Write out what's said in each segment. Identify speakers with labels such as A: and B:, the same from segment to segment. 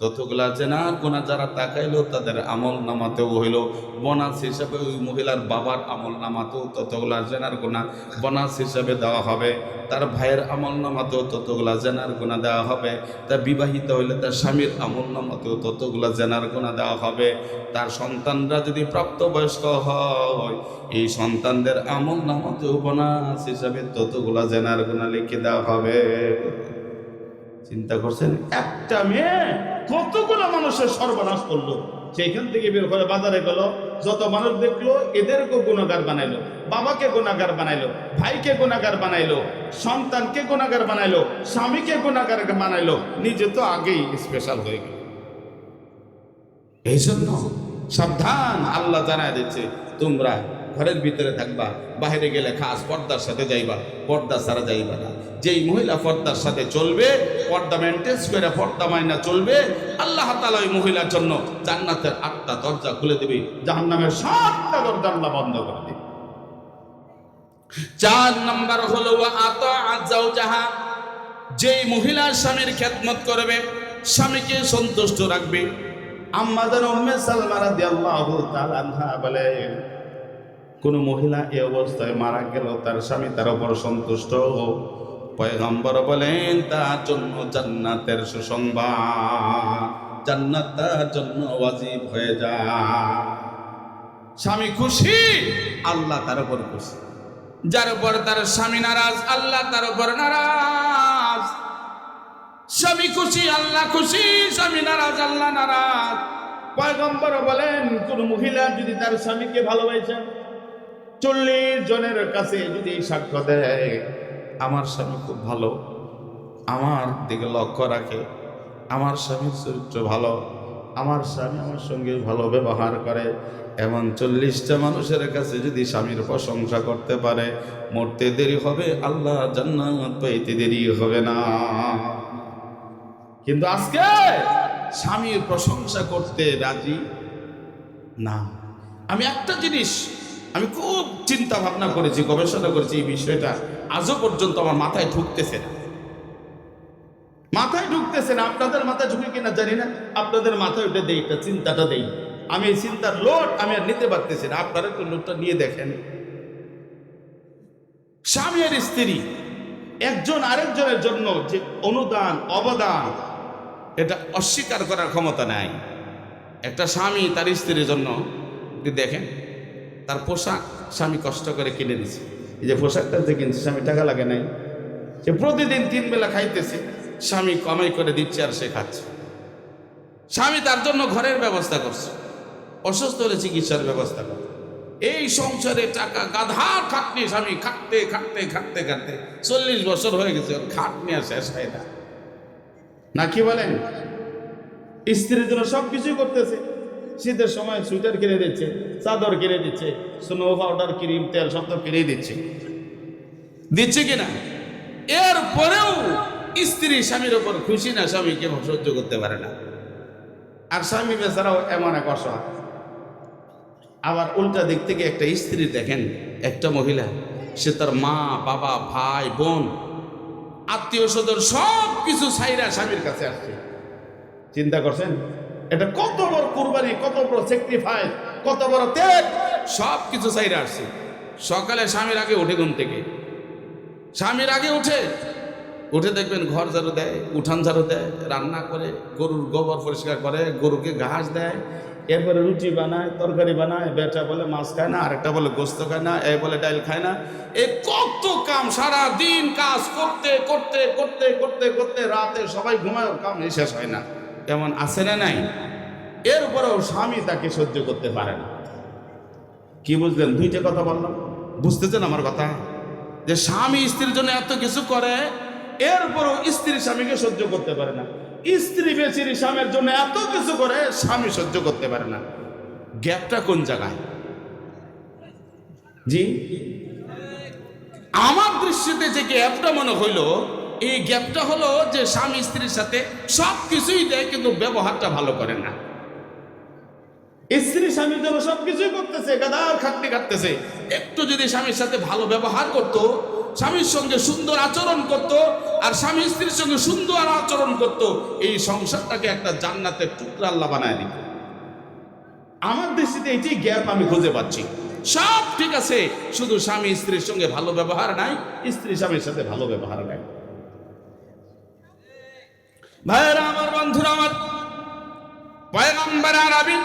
A: ততগুলা জেনার গোনা যারা তাকাইলো, তাদের আমল নামাতেও হইল। বোনাস হিসাবে ওই মহিলার বাবার আমল নামাতেও ততগুলা জেনার গোনা বোনাস হিসাবে দেওয়া হবে। তার ভাইয়ের আমল নামাতেও ততগুলা জেনার গোনা দেওয়া হবে। তার বিবাহিত হইলে তার স্বামীর আমল নামাতেও ততগুলা জেনার গোনা দেওয়া হবে। তার সন্তানরা যদি প্রাপ্তবয়স্ক হয়, এই সন্তানদের আমল নামাতেও বোনাস হিসাবে ততগুলা জেনার গোনা লিখে দেওয়া হবে। চিন্তা করছেন? একটা মেয়ে কতগুলো মানুষের সর্বনাশ করল? সেইখান থেকে বের করে বাজারে গেল, যত মানুষ দেখল, এদেরকে গুণাগার বানাইলো, বাবাকে গুণাগার বানাইলো, ভাইকে গুণাগার বানাইলো, সন্তানকে গুণাগার বানাইলো, স্বামীকে গুণাগার বানাইলো, নিজে তো আগেই স্পেশাল হয়ে গেল। এই জন্য সাবধান, আল্লাহ জানায় দিচ্ছে, তোমরা ঘরের ভিতরে থাকবা বাইরে গেলে খাস, পর্দার সাথে যাইবা পর্দা ছাড়া যাইবা না। যেই মহিলা পর্দার সাথে চলবে, পর্দা মেনটেন্স করে, পর্দা মাইনা চলবে, আল্লাহ তালা ওই মহিলার জন্য জান্নাতের আটটা দরজা খুলে দেবে, জাহান্নামের সাতটা দরজা বন্ধ করে দেবে। চার নাম্বার হলো আত আজাও যাহা যেই মহিলা স্বামীর খেদমত করবে, স্বামীকে সন্তুষ্ট রাখবে। আম্মাদান উম্মে সালমা রাদিয়াল্লাহু তাআলা কোন মহিলা এ অবস্থায় মারা গেল, তার স্বামী তার উপর সন্তুষ্ট। পয়গম্বর বলেন, তার জন্য জান্নাতের সুসংবাদ, জান্নাত তার জন্য ওয়াজিব হয়ে যায় স্বামী খুশি, আল্লাহ তার উপর খুশি। যার উপর তার স্বামী নারাজ, আল্লাহ তার উপর নারাজ। স্বামী খুশি, আল্লাহ খুশি, স্বামী নারাজ, আল্লাহ নারাজ। পয়গম্বর বলেন, কোন মহিলা যদি তার স্বামীকে ভালোবাসেন চল্লিশ জনের কাছে যদি সাক্ষ্য দেয়, আমার স্বামী খুব ভালো। আমার দিকে লক্ষ্য রাখে। আমার স্বামীর চরিত্র ভালো। আমার স্বামী আমার সঙ্গে ভালো ব্যবহার করে এমন চল্লিশটা মানুষের কাছে যদি স্বামীর প্রশংসা করতে পারে, মরতে দেরি হবে, আল্লাহ জান্নাত পাইতে দেরি হবে না। কিন্তু আজকে স্বামীর প্রশংসা করতে রাজি না। আমি একটা জিনিস আমি খুব চিন্তা ভাবনা করেছি, গবেষণা করেছি এই বিষয়টা। আজও পর্যন্ত আমার মাথায় ঢুকতেছে না। মাথায় ঢুকতেছে না, আপনাদের মাথায় ঢুকে কিনা জানি না। আপনাদের মাথায় ওটা দেই, একটা চিন্তাটা দেই। আমি এই চিন্তার লোড আমি আর নিতে পারতেছি না। আপনারা একটু লোডটা নিয়ে দেখেন। স্বামী আর স্ত্রী, একজন আরেকজনের জন্য যে অনুদান, অবদান, এটা অস্বীকার করার ক্ষমতা নাই। একটা স্বামী তার স্ত্রীর জন্য দেখেন। তার পোশাক স্বামী কষ্ট করে কিনে দিছে। এই যে পোশাকটা যে কিনছে, স্বামী টাকা লাগে নাই। সে প্রতিদিন তিন বেলা খাইতেছে, স্বামী কামাই করে দিচ্ছে আর সে খাচ্ছে। স্বামী তার জন্য ঘরের ব্যবস্থা করছে, অসুস্থ হলে চিকিৎসার ব্যবস্থা করে এই সংসারে টাকা গাধার খাটনি স্বামী খাটতে খাটতে খাটতে খাটতে। চল্লিশ বছর হয়ে গেছে খাটনি আর শেষ হয় না। না কি বলেন? স্ত্রীর জন্য সব কিছুই করতেছে। শীতের সময় সুইটার কিনে দিচ্ছে, চাদর কিনে দিচ্ছে স্নো পাউডার ক্রিম তেল সব তো কিনে দিচ্ছে। দিচ্ছে কিনা? এরপরেও স্ত্রী স্বামীর ওপর খুশি না, স্বামীকে সহ্য করতে পারে না। আর স্বামী বেচারাও এমন এক অসহায়। আবার উল্টা দিক থেকে একটা স্ত্রী দেখেন, একটা মহিলা, সে তার মা, বাবা, ভাই, বোন, আত্মীয় স্বজন সব কিছু সাইরা স্বামীর কাছে আসছে। চিন্তা করছেন? এটা কত বড় কুরবানি, কত বড় স্যাক্রিফাইস কত বড় ত্যাগ। সব কিছু সাইরা আসছে। সকালে স্বামীর আগে উঠে ঘুম থেকে। স্বামীর আগে উঠে। উঠে দেখবেন ঘর ঝাড়ু দেয়, উঠান ঝাড়ু দেয়, রান্না করে, গরুর গোবর পরিষ্কার করে, গরুকে ঘাস দেয়, এরপরে রুটি বানায়, তরকারি বানায়, বেটা বলে মাছ খায় না, আরেকটা বলে গোস্ত খায় না, এ বলে ডাইল খায় না। এ কত কাম সারা দিন কাজ করতে করতে করতে করতে করতে, রাতে সবাই ঘুমায় কাম শেষ হয় না। এমন আছে না নাই? এরপরেও স্বামী তাকে সহ্য করতে পারে না। কি বুঝলেন? দুইটা কথা বললাম। বুঝতেছেন আমার কথা? যে স্বামী স্ত্রীর জন্য এত কিছু করে, এরপরও স্ত্রী স্বামীকে সহ্য করতে পারে না। স্ত্রী বেশির স্বামীর জন্য এত কিছু করে, স্বামী সহ্য করতে পারে না। গ্যাপটা কোন জায়গায়? জি? আমার দৃষ্টিতে যে গ্যাপটা মনে হইল এই গ্যাপটা হলো যে স্বামী স্ত্রীর সাথে সব কিছুই দেয় কিন্তু ব্যবহারটা ভালো করে না। স্ত্রী স্বামীর জন্য সবকিছুই করতেছে গাদার খাটতে খাটতেছে একটু যদি স্বামীর সাথে ভালো ব্যবহার করতো স্বামীর সঙ্গে সুন্দর আচরণ করত আর স্বামী স্ত্রীর সঙ্গে সুন্দর আচরণ করত এই সংসারটাকে একটা জান্নাতের টুকরা আল্লাহ বানায় দিত। আমার দৃষ্টিতে এটি গ্যাপ আমি খুঁজে পাচ্ছি। সব ঠিক আছে শুধু স্বামী স্ত্রীর সঙ্গে ভালো ব্যবহার নাই স্ত্রী স্বামীর সাথে ভালো ব্যবহার নাই। ভাইয়েরা আমার, বন্ধুরা আমার পয়গম্বর আরবি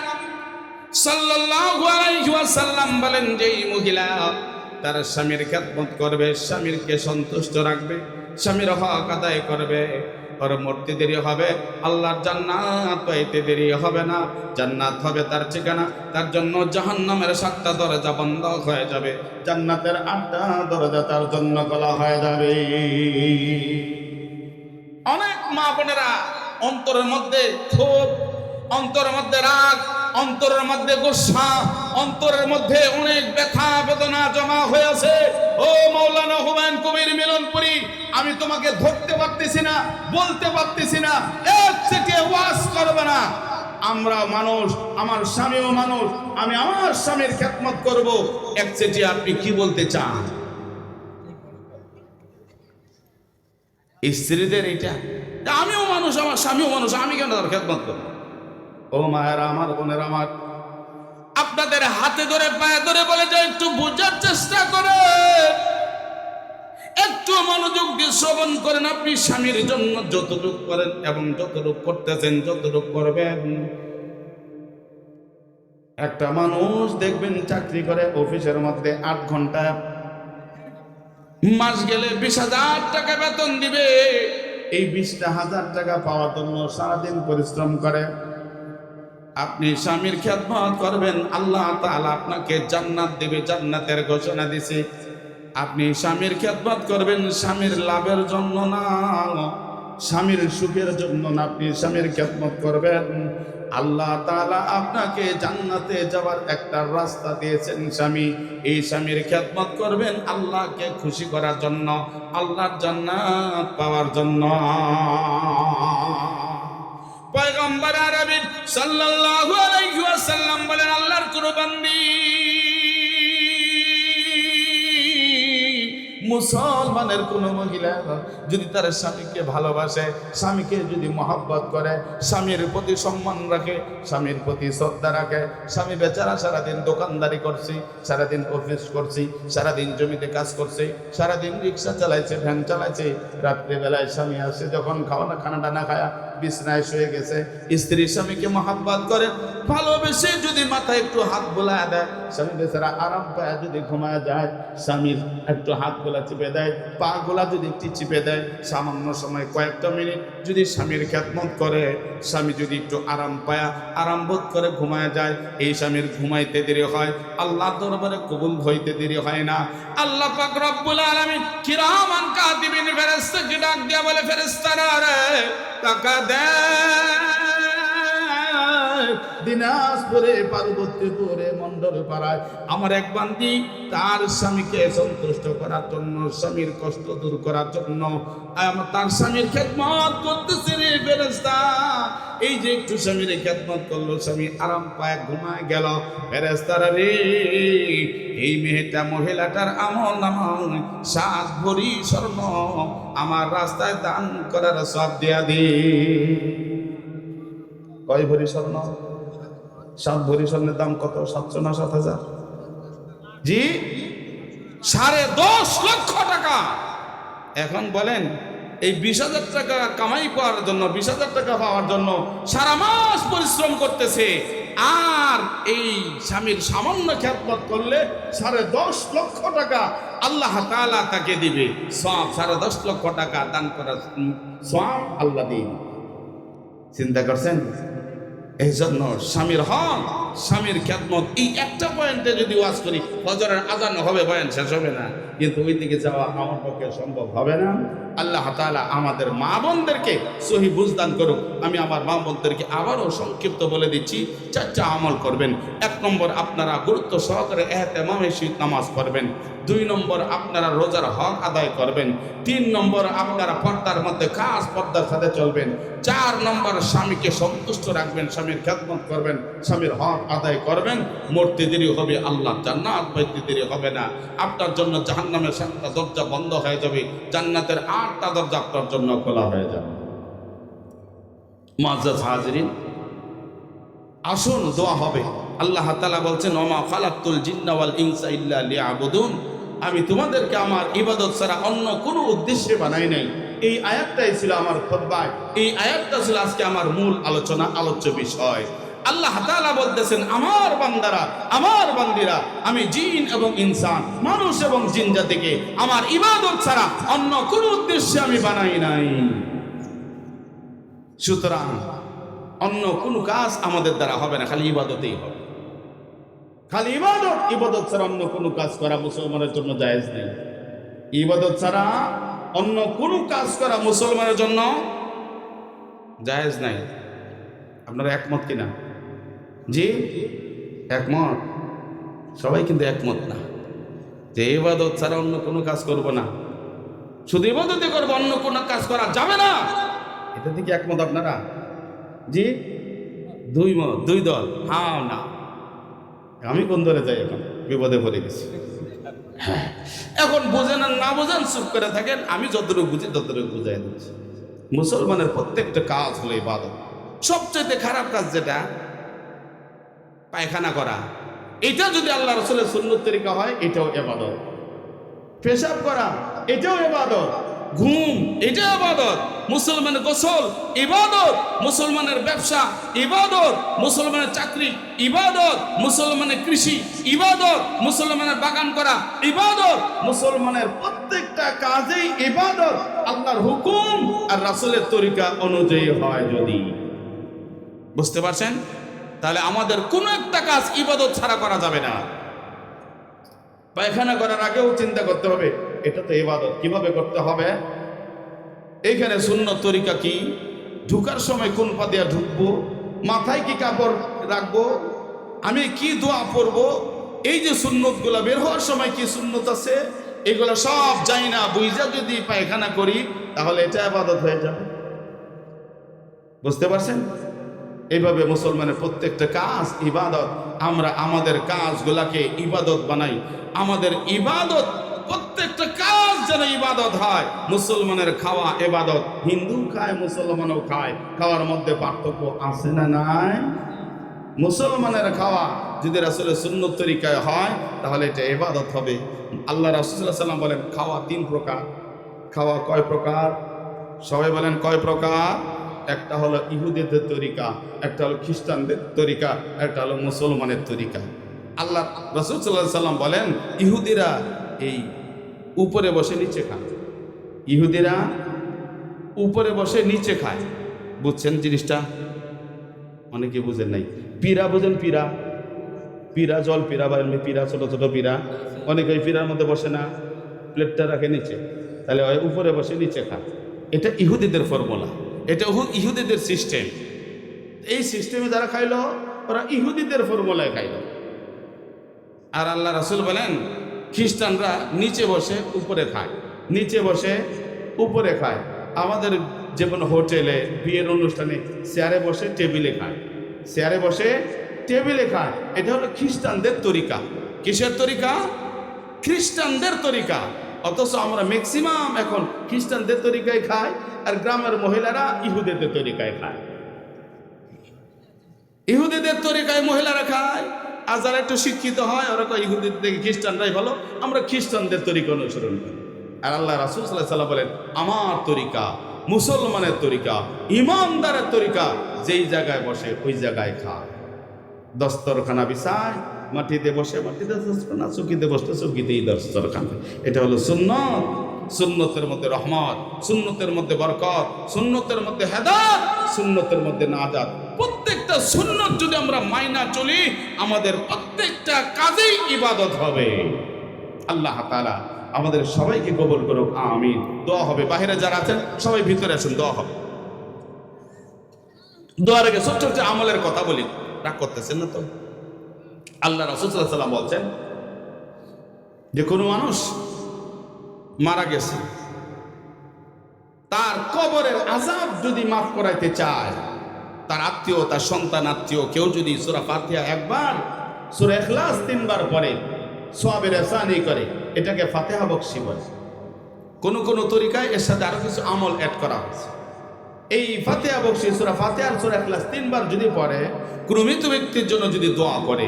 A: সাল্লাল্লাহু আলাইহি ওয়াসাল্লাম বলেন যে এই মহিলা তার স্বামীর খেদমত করবে, স্বামীরকে সন্তুষ্ট রাখবে, স্বামীর হক আদায় করবে। ওর মরতে দেরি হবে, আল্লাহর জান্নাত পাইতে দেরি হবে না, জান্নাত হবে তার ঠিকানা, তার জন্য জাহান্নামের সাতটা দরজা বন্ধ হয়ে যাবে, জান্নাতের আটটা দরজা তার জন্য খোলা হয়ে যাবে। অনেক মা বোনেরা অন্তরের মধ্যে ক্ষোভ, অন্তরের মধ্যে রাগ, অন্তরের মধ্যে গোসা, অন্তরের মধ্যে অনেক ব্যথা, বেদনা জমা হয়ে আছে ও মৌলানা হুমায়ুন কবির মিলনপুরি, আমি তোমাকে ধরতে পারতেছি না, বলতে পারতেছি না এক থেকে ওয়াজ করবে না। আমরা মানুষ, আমার স্বামীও মানুষ, আমি আমার স্বামীর খেদমত করব। এক চেটি আপনি কি বলতে চান? স্ত্রীদের এটা আমিও মানুষ, আমার স্বামীও মানুষ, আমি কেন তার খেদমত করব? ও মায়েরা আমার, বোনের আমার, আপনাদের হাতে ধরে, পায়ে ধরে বলে যে একটু বোঝার চেষ্টা করে। একটু মনোযোগ দিয়ে শ্রবণ করেন আপনি, স্বামীর জন্য যতটুক করেন এবং যতটুক করতেছেন, যতটুক করবেন। একটা মানুষ দেখবেন চাকরি করে অফিসের মধ্যে আট ঘণ্টা মাস গেলে বিশ হাজার টাকা বেতন দিবে। এই বিশটা হাজার টাকা পাওয়ার জন্য সারাদিন পরিশ্রম করে। আপনি স্বামীর খেদমত করবেন আল্লাহ তাআলা আপনাকে জান্নাত দেবে জান্নাতের ঘোষণা দিছে। আপনি স্বামীর খেদমত করবেন স্বামীর লাভের জন্য না স্বামীর সুখের জন্য না আপনি স্বামীর খেদমত করবেন। আল্লাহ আপনাকে জান্নাতে যাওয়ার একটা রাস্তা দিয়েছেন স্বামী। এই স্বামীর খেদমত করবেন আল্লাহকে খুশি করার জন্য, আল্লাহর জান্নাত পাওয়ার জন্য। পয়গম্বর আরবি সাল্লাল্লাহু আলাইহি ওয়াসাল্লাম বলেন, আল্লাহর কোন মুসলমানের কোন মহিলা যদি তার স্বামীকে ভালোবাসে, স্বামীকে যদি মহব্বত করে, স্বামীর প্রতি সম্মান রাখে, স্বামীর প্রতি শ্রদ্ধা রাখে, স্বামী বেচারা সারাদিন দোকানদারি করছি, সারাদিন অফিস করছি, সারাদিন জমিতে কাজ করছে, সারাদিন রিক্সা চালাইছে, ভ্যান চালাইছে, রাত্রিবেলায় স্বামী আসে যখন খানাটা না খায়া বিছনায় শুয়ে গেছে। স্ত্রী স্বামীকে মহাব্বাত করে, ভালোবেসে যদি মাথায় একটু হাত বোলায় দেয়, স্বামী বেচারা আরাম পায় যদি ঘুমায় যায়, স্বামীর একটু হাত গোলা চিপে দেয়, পা গোলা যদি একটু চিপে দেয়, সামান্য সময় কয়েকটা মিনিট যদি স্বামীর খ্যাতমত করে, স্বামী যদি একটু আরাম পায়া, আরাম বোধ করে ঘুমায় যায়, এই স্বামীর ঘুমাইতে দেরি হয় আল্লাহ দরবারে কবুল হইতে দেরি হয় না। আল্লাহ পাক রব্বুল আলামিন কিরামান কাতিবিন ফেরেশতাকে ডাক দিয়া বলে, ফেরেশতারা রে টাকা দেয়। দিনাজপুরে পার্বতীপুরে মন্ডল পাড়ায়। আমার এক বান্দি তার স্বামীকে সন্তুষ্ট করার জন্য, স্বামীর কষ্ট দূর করার জন্য তার স্বামীর খেদমত করতেছে রে ফেরেস্তা এই যে একটু স্বামীর খেদমত করল, স্বামী আরাম পায়, ঘুমায় গেল। ফেরেস্তারা রে এই মেয়েটা মহিলাটার আমল নামায় সাত ভরি স্বর্ণ, আমার রাস্তায় দান করার সব দেয়া দি। কয় ভরি স্বর্ণ? সাত ভরি স্বর্ণের দাম কত? সাতশো না সাত হাজার? জি, সাড়ে দশ লক্ষ টাকা। এখন বলেন, এই বিশ হাজার টাকা কামাই পাওয়ার জন্য, বিশ হাজার টাকা পাওয়ার জন্য সারা মাস পরিশ্রম করতেছে। আর এই স্বামীর সামান্য খ্যাতমত করলে সাড়ে দশ লক্ষ টাকা আল্লাহ তাআলা তাকে দিবে। সব সাড়ে দশ লক্ষ টাকা দান করার সব আল্লাহ দিবে। চিন্তা করছেন? এই জন্য স্বামীর হক, স্বামীর খ্যাতমত এই একটা পয়েন্টে যদি ওয়াজ করি, ফজরের আজান হবে বয়ান শেষ হবে না। কিন্তু ওই দিকে যাওয়া আমার পক্ষে সম্ভব হবে না। আল্লাহ তাআলা আমাদের মা বোনদেরকে সহি বুঝদান করুক। আমি আমার মা বোনদেরকে আবারও সংক্ষিপ্ত বলে দিচ্ছি, চারটা আমল করবেন। এক নম্বর, আপনারা গুরুত্ব সহকারে এহতেমামে শীত নামাজ পড়বেন। দুই নম্বর আপনারা রোজার হক আদায় করবেন। তিন নম্বর আপনারা পর্দার মধ্যে খাস পর্দার সাথে চলবেন। চার নম্বর স্বামীকে সন্তুষ্ট রাখবেন, স্বামীর খেদমত করবেন, স্বামীর হক আদায় করবেন। মরতে দেরি হবে আল্লাহ জান্নাত পাইতে দেরি হবে না। আপনার জন্য জাহান জাহান নামের সাতটা দরজা বন্ধ হয়ে যাবে। জান্নাতের আটটা দরজা আপনার জন্য খোলা হয়ে যাবে। মাজাজ হাজরিন, আসুন, দোয়া হবে। আল্লাহ তালা বলছেন ওমা খালাকুল জিন্নাওয়াল ইনসা ইল্লা আমি তোমাদেরকে আমার ইবাদত ছাড়া অন্য কোনো উদ্দেশ্যে বানাই নাই। এই আয়াতটাই ছিল আমার খোদ্বায়। এই আয়াতটা ছিল আজকে আমার মূল আলোচনা, আলোচ্য বিষয়। আল্লাহ তাআলা বলতেছেন, আমার বান্দারা, আমার বান্দিরা, আমি জিন এবং ইনসান, মানুষ এবং জিন জাতিকে আমার ইবাদত ছাড়া অন্য কোনো উদ্দেশ্যে আমি বানাই নাই। সুতরাং অন্য কোনো কাজ আমাদের দ্বারা হবে না, খালি ইবাদতেই হবে। খালি ইবাদত ইবাদত ছাড়া অন্য কোনো কাজ করা মুসলমানের জন্য জায়েজ নেই। ইবাদত ছাড়া অন্য কোনো কাজ করা মুসলমানের জন্য জায়েজ নাই। আপনারা একমত কিনা জি, একমত। সবাই কিন্তু একমত না যে ইবাদত ছাড়া অন্য কোনো কাজ করব না। শুধু ইবাদতই করব, অন্য কোনো কাজ করা যাবে না। এটা থেকে একমত আপনারা? জি, দুই মত, দুই দল। হ্যাঁ না। আমি কোন দলে যাই এখন? বিপদে পড়ে গেছি। হ্যাঁ। এখন বোঝেন আর না বোঝেন, চুপ করে থাকেন। আমি যতটুকু বুঝি, ততটুকু বুঝাই দিচ্ছি। মুসলমানের প্রত্যেকটা কাজ হলো ইবাদত। সবচেয়ে খারাপ কাজ যেটা, পায়খানা করা। এটা যদি আল্লাহ রসুলের সুন্নত তরিকা হয়, এটাও এবাদত পেশাব করা, এটাও এবাদত ঘুম, এটা আবাদত মুসলমানের গোসল, ইবাদত। মুসলমানের ব্যবসা, ইবাদত। মুসলমানের চাকরি, ইবাদত। মুসলমানের কৃষি, ইবাদত। মুসলমানের বাগান করা, ইবাদত। মুসলমানের প্রত্যেকটা কাজেই ইবাদত। আল্লাহর হুকুম আর রাসূলের তরিকা অনুযায়ী হয় যদি। বুঝতে পারছেন? তাহলে আমাদের কোনো একটা কাজ ইবাদত ছাড়া করা যাবে না। পায়খানা করার আগেও চিন্তা করতে হবে এটা তো ইবাদত কীভাবে করতে হবে? এইখানে শূন্য তরিকা কি? ঢুকার সময় কোন পা দিয়া ঢুকবো? মাথায় কি কাপড় রাখব? আমি কি দোয়া পড়ব? এই যে সুন্নতগুলো বের হওয়ার সময় কি সুন্নত আছে? এগুলো সব যাই না বুঝা যদি পায়খানা করি, তাহলে এটা আবাদত হয়ে যাবে। বুঝতে পারছেন? এইভাবে মুসলমানের প্রত্যেকটা কাজ ইবাদত। আমরা আমাদের কাজগুলাকে ইবাদত বানাই। আমাদের ইবাদত প্রত্যেকটা কাজ যেন ইবাদত হয়। মুসলমানের খাওয়া এবাদত হিন্দু খায়, মুসলমানও খায়। খাওয়ার মধ্যে পার্থক্য আছে না নাই? মুসলমানের খাওয়া যদি রাসুলের সুন্নত তরিকায় হয়, তাহলে এটা এবাদত হবে। আল্লাহ রাসুল্লাহ সাল্লাম বলেন, খাওয়া তিন প্রকার। খাওয়া কয় প্রকার? সবাই বলেন, কয় প্রকার? একটা হলো ইহুদিদের তরিকা, একটা হলো খ্রিস্টানদের তরিকা, একটা হলো মুসলমানের তরিকা। আল্লাহ রসুল সাল্লাহ সাল্লাম বলেন, ইহুদিরা এই উপরে বসে নিচে খায়। ইহুদিরা উপরে বসে নিচে খায়। বুঝছেন জিনিসটা? অনেকে বুঝেন নাই। পীরা বুঝেন পীরা। পীরা জল, পীরা বা এমনি পীরা, ছোট ছোট পীরা। অনেকে ওই পীরার মধ্যে বসে না, প্লেটটা রাখে নিচে। তাহলে ওই উপরে বসে নিচে খায়। এটা ইহুদিদের ফর্মুলা। এটা ইহুদিদের সিস্টেম। এই সিস্টেমে যারা খাইলো, ওরা ইহুদিদের ফর্মুলায় খাইলো। আর আল্লাহ রাসুল বলেন খ্রিস্টানরা নিচে বসে উপরে খায়। নিচে বসে উপরে খায়। আমাদের যেমন হোটেলে, বিয়ের অনুষ্ঠানে চেয়ারে বসে টেবিলে খায়। চেয়ারে বসে টেবিলে খায়। এটা হলো খ্রিস্টানদের তরিকা। কিসের তরিকা? খ্রিস্টানদের তরিকা। অথচ আমরা ম্যাক্সিমাম এখন খ্রিস্টানদের তরিকায় খাই আর গ্রামের মহিলারা ইহুদেদের তরিকায় খায়। ইহুদিদের তরিকায় মহিলারা খায়। আর যারা একটু শিক্ষিত হয়, ওরা কয়, ইহুদিদের থেকে খ্রিস্টানরাই ভালো, আমরা খ্রিস্টানদের তরিকা অনুসরণ করি। আর আল্লাহ রাসুল সাল্লাহ সাল্লাম বলেন, আমার তরিকা মুসলমানের তরিকা, ইমানদারের তরিকা, যেই জায়গায় বসে, ওই জায়গায় খায়। দস্তরখানা বিছায়, মাটিতে বসে, মাটিতে দস্তরখানা, চুকিতে বসতে চুকিতেই দস্তরখানা। এটা হলো সুন্নত। সুন্নতের মধ্যে রহমত, সুন্নতের মধ্যে বরকত, সুন্নতের মধ্যে হেদাত সুন্নতের মধ্যে নাজাত। প্রত্যেকটা সুন্নত যদি আমরা মাইনা চলি, আমাদের প্রত্যেকটা কাজেই ইবাদত হবে। আল্লাহ তাআলা আমাদের সবাইকে কবল করুক, আমিন। দোয়া হবে। বাইরে যারা আছেন, সবাই ভিতরে আছেন দোয়া হবে। দোয়ার আগে ছোট্ট ছোট্ট আমলের কথা বলি। রাগ করতেছেন না তো? আল্লাহ রসুল্লাহ সাল্লাম বলছেন যে, কোনো মানুষ মারা গেছে। তার কবরের আজাব যদি মাফ করাইতে চায়, তার আত্মীয়, তার সন্তান, আত্মীয়, কেউ যদি সুরা ফাতিহা একবার, সুরা এখলাস তিনবার পড়ে সোয়াবের এসানি করে, এটাকে ফাতেহা বক্সি বলে। কোন কোন তরিকায় এর সাথে আরও কিছু আমল অ্যাড করা হয়েছে। এই ফাতেহা বক্সি, সুরা ফাতেহার সুরা এখলাস তিনবার যদি পড়ে, কোনো ব্যক্তির জন্য যদি দোয়া করে,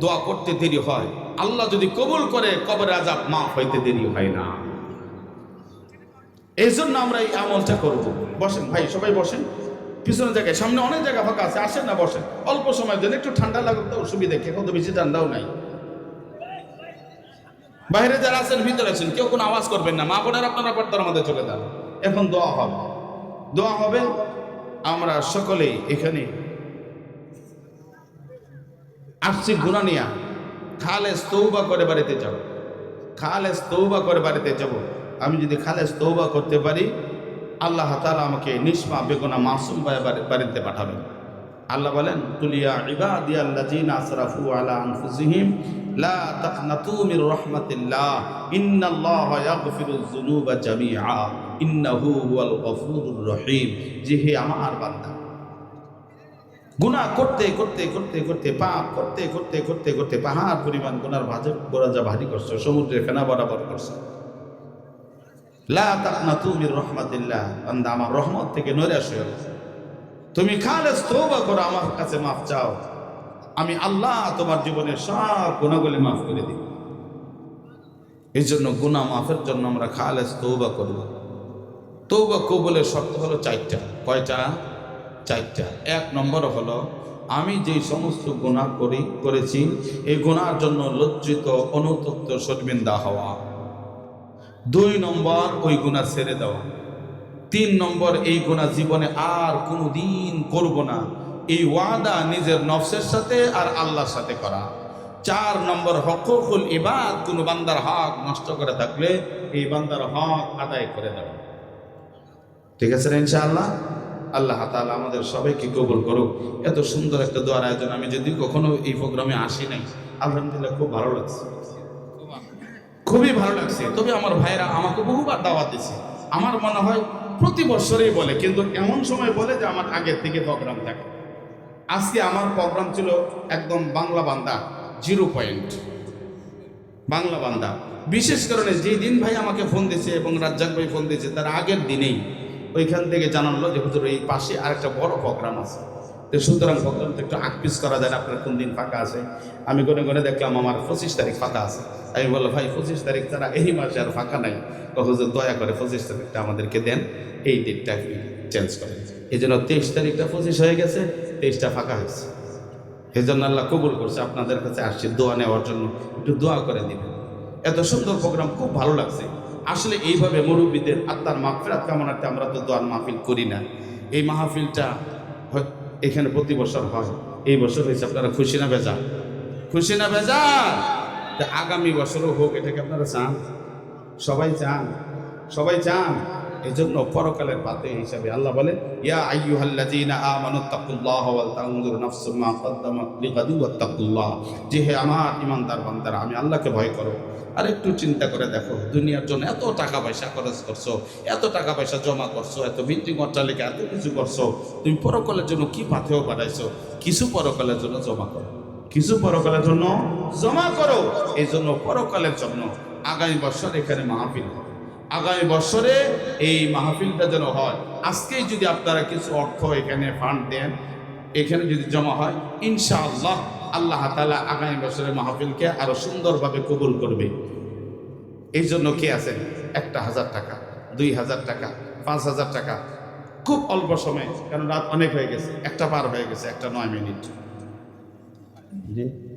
A: দোয়া করতে দেরি হয়, আল্লাহ যদি কবুল করে কবর আজাব মাফ হইতে দেরি হয় না। এই জন্য আমরা এই আমলটা করব। বসেন ভাই, সবাই বসেন। পিছনের জায়গায়, সামনে অনেক জায়গা ফাঁকা আছে, আসেন না, বসেন। অল্প সময় জন্য একটু ঠান্ডা লাগুক তো, অসুবিধা কি? এখন তো বেশি ঠান্ডাও নাই। বাইরে যারা আছেন, ভিতরে আছেন, কেউ কোনো আওয়াজ করবেন না। মা বোনের, আপনারা পর্দার মধ্যে চলে যান। এখন দোয়া হবে। দোয়া হবে, আমরা সকলেই এখানে আসছি গুণা নিয়া। খালেস তৌবা করে বাড়িতে যাব। খালেস তৌবা করে বাড়িতে যাব। আমি যদি খালেস তৌবা করতে পারি, আল্লাহ তাআলা আমাকে নিষ্পা, বেগুনা মাসুম বাড়িতে পাঠাবেন। আল্লাহ বলেন তুলিয়া ইবাদি আল্লাযিনা আসরাফু আলা আনফুসিহিম, লা রহিম। হে আমার গুনাহ করতে করতে করতে করতে করতে করতে করতে করতে পাহাড় পরিমাণ গুনার ভাজে ভারী করছ সমুদ্রে ফেনা বরাবর করছ। রাহমাতিল্লাহ বান্দা, আমার রহমত থেকে হয়ে তুমি করো, আমার কাছে মাফ চাও। আমি আল্লাহ তোমার জীবনের সব মাফ করে দিই। এই জন্য মাফের জন্য আমরা তৌবা করব। তৌবা কবুলের শর্ত হলো চারটা। কয়টা? চারটা। এক নম্বর হলো, আমি যেই সমস্ত গুণা করি, করেছি, এই গুণার জন্য লজ্জিত, অনুতপ্ত শর্মিন্দা হওয়া। দুই নম্বর ওই গুণা ছেড়ে দেওয়া। তিন নম্বর এই গুণা জীবনে আর কোনো দিন করব না। এই ওয়াদা নিজের নফসের সাথে আর আল্লাহর সাথে করা। চার নম্বর হকুকুল ইবাদ, কোন বান্দার হক নষ্ট করে থাকলে এই বান্দার হক আদায় করে দেওয়া। ঠিক আছে ইনশাআল্লাহ? আল্লাহ তাআলা আমাদের সবাইকে কবুল করুক। এত সুন্দর একটা দোয়ার আয়োজন আমি যদি কখনো এই প্রোগ্রামে আসি নাই, আলহামদুলিল্লাহ খুব ভালো লাগছে। খুবই ভালো লাগছে। তবে আমার ভাইরা আমাকে বহুবার দাওয়াত দিছে। আমার মনে হয় প্রতি বছরই বলে, কিন্তু এমন সময় বলে যে আমার আগের থেকে প্রোগ্রাম থাকে আজকে আমার প্রোগ্রাম ছিল একদম বাংলা বান্দা, জিরো পয়েন্ট। বাংলা বান্দা। বিশেষ কারণে যেই দিন ভাই আমাকে ফোন দিয়েছে এবং রাজ্জাক ভাই ফোন দিয়েছে তার আগের দিনেই ওইখান থেকে জানালো যে, হুজুর, এই পাশে আরেকটা বড় প্রোগ্রাম আছে। সুতরাং প্রোগ্রামটা একটু আকপিস করা যায় আপনার কোন দিন ফাঁকা আছে? আমি গনে গনে দেখলাম আমার পঁচিশ তারিখ ফাঁকা আছে। আমি বললাম, ভাই, পঁচিশ তারিখ তারা এই মাসে আর ফাঁকা নাই। হুজুর দয়া করে পঁচিশ তারিখটা আমাদেরকে দেন, এই ডেটটা চেঞ্জ করেন। এই জন্য তেইশ তারিখটা পঁচিশ হয়ে গেছে, তেইশটা ফাঁকা হয়েছে। এই জন্য আল্লাহ কবুল করছে, আপনাদের কাছে আসছি, দোয়া নেওয়ার জন্য একটু দোয়া করে দিবেন। এত সুন্দর প্রোগ্রাম খুব ভালো লাগছে। আসলে এইভাবে মুরব্বীদের আত্মার মাহফিরাত কামনাতে আমরা তো দোয়ার মাহফিল করি না। এই মাহফিলটা এখানে প্রতি বছর হয়। এই বছর হয়েছে আপনারা খুশি না বেজা খুশি না বেজা আগামী বছরও হোক, এটাকে আপনারা চান? সবাই চান? সবাই চান? এই জন্য পরকালের পাতে হিসাবে আল্লাহ বলে ইয়া আইয়ুহাল্লাযীনা আমানু তাকুল্লাহ ওয়াল তানজুর নাফসুম মা কদ্দামাত লিগাদিন ওয়াত্তাকুল্লাহ। যে হে আমার ইমানদার বান্দারা, আমি আল্লাহকে ভয় করো। আর একটু চিন্তা করে দেখো, দুনিয়ার জন্য এত টাকা পয়সা খরচ করছ, এত টাকা পয়সা জমা করছ, এত বিল্ডিং অট্টালিকা, এত কিছু করছ। তুমি পরকালের জন্য কি পাথেও পাঠাইছো? কিছু পরকালের জন্য জমা করো। কিছু পরকালের জন্য জমা করো। এই জন্য পরকালের জন্য আগামী বছর এখানে মাহফিল হবে। আগামী বছরে এই মাহফিলটা যেন হয়। আজকেই যদি আপনারা কিছু অর্থ এখানে ফান্ড দেন, এখানে যদি জমা হয়, ইনশাআল্লাহ আল্লাহ তালা আগামী বছরের মাহফিলকে আরও সুন্দরভাবে কবুল করবে। এই জন্য কে আছেন? একটা হাজার টাকা, দুই হাজার টাকা, পাঁচ হাজার টাকা। খুব অল্প সময়, কারণ রাত অনেক হয়ে গেছে, একটা পার হয়ে গেছে, একটা নয় মিনিট। জি।